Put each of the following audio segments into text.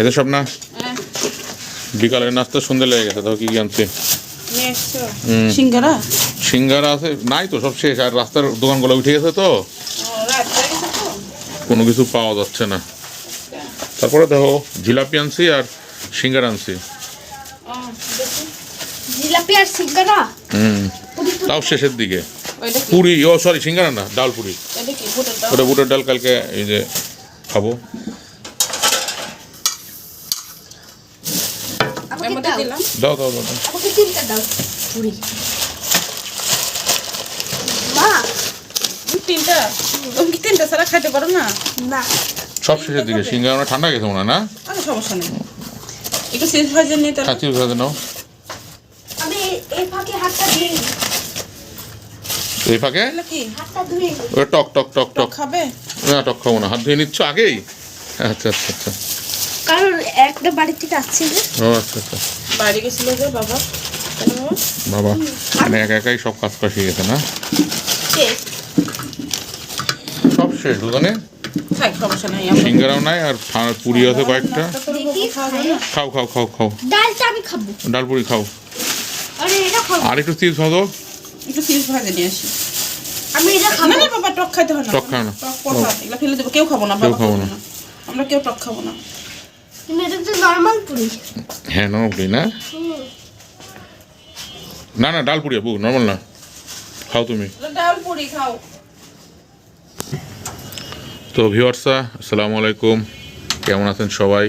এদের সব না বিকালের নাস্তা সন্ধ্যে লেগে গেছে তাও কি কি আনছে। সিঙ্গারা? সিঙ্গারা আছে নাই তো সব শেষ আর রাস্তার দোকানগুলো উঠে গেছে তো। তো? কোনো কিছু পাওয়া যাচ্ছে না। তারপরে দেখো জিলাপি আনছি আর সিঙ্গারা আনছি। ও, দেখি। জিলাপি আর সিঙ্গারা? হুম। তাও শেষের দিকে। পুরি ও সরি সিঙ্গারা না ডাল পুরি। ওটা বুটের ডাল কালকে এই যে খাব। আমাকে দাও দাও দাও দাও দাও। আমাকে তিনটা দাও। পুরি মা তিনটা। তুমি কি তিনটা ছাড়া খাইতে পারো না। না। সব শেষের দিকে। সিঙ্গারা ঠান্ডা গেছে মনে হয় না? আরে সমস্যা নেই। একটু সিজ ভাজে নিয়ে তাহলে। কাঁচি ভেজে নাও। আমি এই ফাঁকে হাতটা ধুয়ে এই ফাঁকে? এগুলো কি? হাতটা ধুয়ে নিই। ওটা টক টক টক। টক খাবে? না টক খাব না। হাত ধুয়ে নিচ্ছ আগেই? আচ্ছা আচ্ছা আচ্ছা। একটা বাড়ি থেকে আসছে যে। ও আচ্ছা আচ্ছা। বাইরে গেছিল যে বাবা? বাবা? বাবা মানে একা একাই সব কাজ করা শিখে গেছে না? সব শেষ আমরা- সিঙ্গারাও নাই আর পুরি আছে কয়েকটা। খাও খাও খাও খাও। আমি খাব। ডাল পুরি খাও। আরে এটা খাব। আর একটু চিজ ভাজো। একটু সিজ ভাজে নিয়ে আসি। আমি এটা খাব। না বাবা টক খাইতে না। টক খাও না। টক কোথা এগুলো ফেলে দেবো। কেউ খাব না কেউ খাব। না। আমরা কেউ টক খাব না। কিন্তু এটা তো নর্মাল পুরি। হ্যাঁ নরম পুরি না? না না ডাল পুরি আপু নর্মাল না। খাও তুমি। ডাল পুরি খাও। তো ভিওয়ার্সা আসসালামু আলাইকুম। কেমন আছেন সবাই?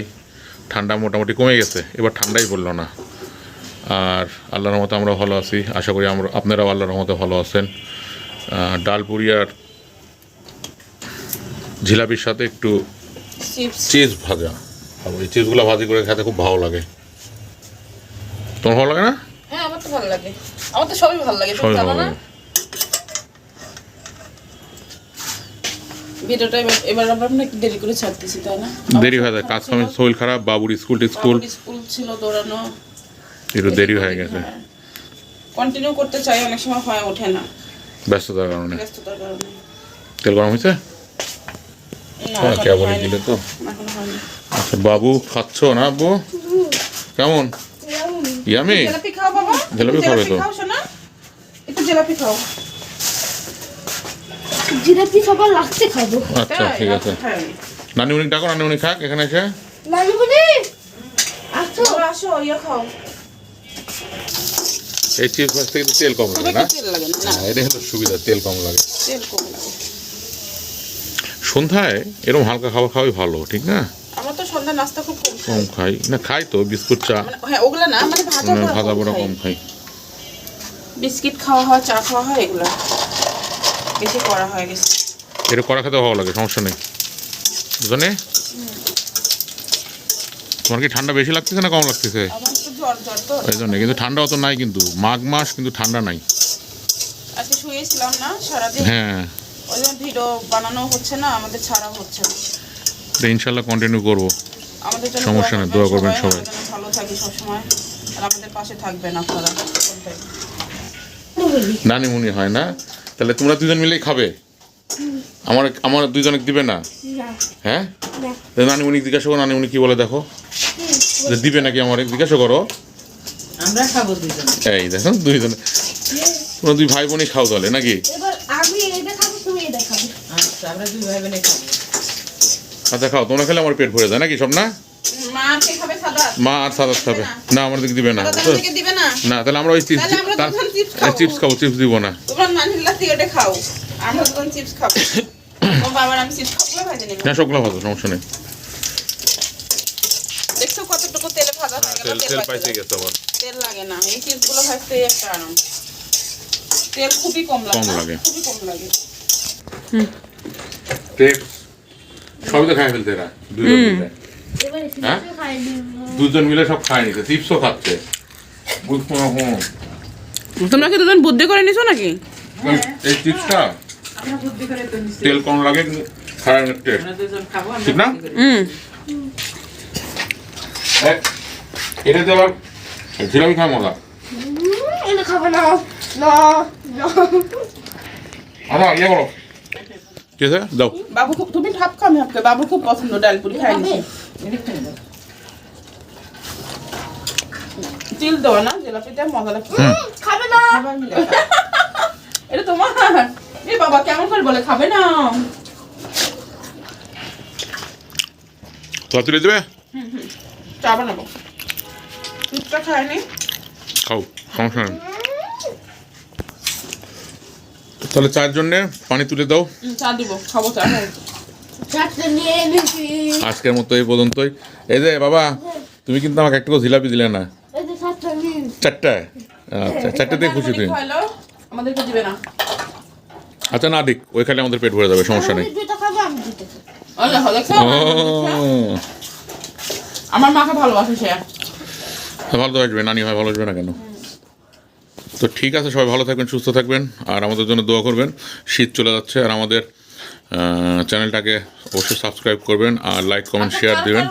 ঠান্ডা মোটামুটি কমে গেছে এবার ঠান্ডাই পড়ল না। আর আল্লাহর রহমতে আমরা ভালো আছি আশা করি আমরা আপনারাও আল্লাহর রহমতে ভালো আছেন। আহ, ডাল পুরি আর জিলাপির সাথে একটু চিপস চিজ ভাজা। চিজগুলো ভাজি করে খেতে খুব ভালো লাগে। তোমার ভালো লাগে না? হ্যাঁ আমার তো ভালো লাগে। আমার তো সবই ভালো লাগে। তুমি সবাই ভালো লাগে। ভিডিওটা এবার আমরা অনেক দেরি করে ছাড়তেছি তাই না? দেরি হয়ে যায় কাজ কামে শরীর খারাপ বাবুর স্কুল স্কুল স্কুল ছিল দৌড়ানো। একটু দেরি হয়ে গেছে। কন্টিনিউ করতে চাই অনেক সময় হয় ওঠে না। ব্যস্ততার কারণে। ব্যস্ততার কারণে। তেল গরম হয়েছে? না হ্যাঁ কেবলই দিলে তো। এখনও হয়নি। বাবু খাচ্ছ না আব্বু কেমন? ইয়ামি? জিলাপি খাও বাবা। জিলাপি খাবে তো। একটু জিলাপি খাও। জিলাপি সবার লাস্টে খাব। আচ্ছা ঠিক আছে। হ্যাঁ। নানি উনি ডাকো নানি উনি খাক এখানে এসে। আসো। আসো ইয়ে খাও। এই চিপস ভাজতে কিন্তু তেল কম লাগে না? হ্যাঁ, এটা হলো সুবিধা তেল কম লাগে। তেল কম লাগে। সন্ধ্যায় এরকম হালকা খাবার খাওয়াই ভালো ঠিক না? সন্ধ্যা নাস্তা খুব কম খাই। কম খাই। না খাই তো বিস্কুট চা। মানে হ্যাঁ ওগুলা না মানে ভাজা ভাজা খাই। কম খাই। বিস্কিট খাওয়া হয় চা খাওয়া হয় এগুলো। বেশি করা হয়ে গেছে। এটা করা খেতে ভালো লাগে সমস্যা নেই। বুঝলে? তোমার কি ঠান্ডা বেশি লাগতেছে না কম লাগতেছে? এই জন্য কিন্তু ঠান্ডা অত নাই কিন্তু মাঘ মাস কিন্তু ঠান্ডা নাই। আজকে শুয়েছিলাম না সারাদিন। হ্যাঁ। ওই জন্য ভিডিও বানানো হচ্ছে না আমাদের ছাড়া হচ্ছে না। এটা ইনশাল্লাহ কন্টিনিউ করব। আমাদের জন্য সমস্যা নেই, দোয়া করবেন সবাই। আমরা ভালো থাকি সবসময়। আর আমাদের পাশে থাকবেন আপনারা। ওটাই। নানি মুনি হয় না? তাহলে তোমরা দুজন মিলেই খাবে? আমার আমার দুজনে দিবে না? হ্যাঁ? না। তাহলে নানি মুনি জিজ্ঞাসা করো নানি মুনি কি বলে দেখো। যে দিবে নাকি আমার? জিজ্ঞাসা করো। আমরা খাব দুজন। এই দেখো দুইজনে। তোমরা দুই ভাই বোনই খাও তাহলে নাকি? এবার আমি এটা খাব তুমি এটা খাবে। আচ্ছা আমরা দুই ভাই বোনে খাব। আচ্ছা খাও তোমরা খেলে আমার পেট ভরে যায় নাকি সব না মা আর সাদাত খাবে। না। আমার দিকে দিবে না। না? না তাহলে আমরা ওই চিপস খাব। চিপস খাব চিপস দিব না। ভাজে হ্যাঁ ভালো সমস্যা নেই। তেলে হয়ে তেল তেল তেল বাঁচে পাইছে গেছে আবার। তেল লাগে না। এই চিপসগুলো ভাজতে একটা আরাম। তেল খুবই কম লাগে। কম লাগে। খুবই কম লাগে। টেপস সবই তো খাই ফেলতে এরা দুজন মিলে। এবার হ্যাঁ? খাই দুজন মিলে সব খায় নিতে চিপসও খাচ্ছে। তোমরা কি দুজন বুদ্ধি করে নিছো নাকি? এই চিপসটা আমরা বুদ্ধি করে তো নিশ্চয়ই তেল কম লাগে কিন্তু খারাপ টেস্ট। আমরা দুজন খাব আমরা ঠিক না? বুদ্ধি এটা দিয়ে আবার জিলাপি খাওয়া মজা। খাব না না না। আবার ইয়ে করো। ঠিক আছে দাও। বাবু খুব তুমি ভাত খাও আমি হাফকে বাবু খুব পছন্দ ডাল পুরি খাই দাও। তিল দেওয়া না? জিলাপিটা মজা লাগছে। খাবে না। এটা তোমার। এ বাবা কেমন করে বলে? খাবে না। তো তুলে দেবে? চা বানাবো। দুধটা খায়নি? খাও সমস্যা নেই। তাহলে চার জন্যে পানি তুলে দাও। চা দিব খাব চা চারটে নিয়ে এনেছি। আজকের মতো এই পর্যন্তই। এই যে বাবা তুমি কিন্তু আমাকে একটা জিলাপি দিলে না। চারটে আচ্ছা চারটাতে খুশি তুমি। আমাদেরকে দিবে না। আচ্ছা না দিক ওই খালে আমাদের পেট ভরে যাবে সমস্যা নেই। ও। আমার মাকে ভালোবাসে সে। ভালো তো আসবে নানি হয় ভালো আসবে না কেন? তো ঠিক আছে, সবাই ভালো থাকবেন, সুস্থ থাকবেন, আর আমাদের জন্য দোয়া করবেন। শীত চলে যাচ্ছে, আর আমাদের চ্যানেলটাকে অবশ্যই সাবস্ক্রাইব করবেন, আর লাইক কমেন্ট শেয়ার দিবেন।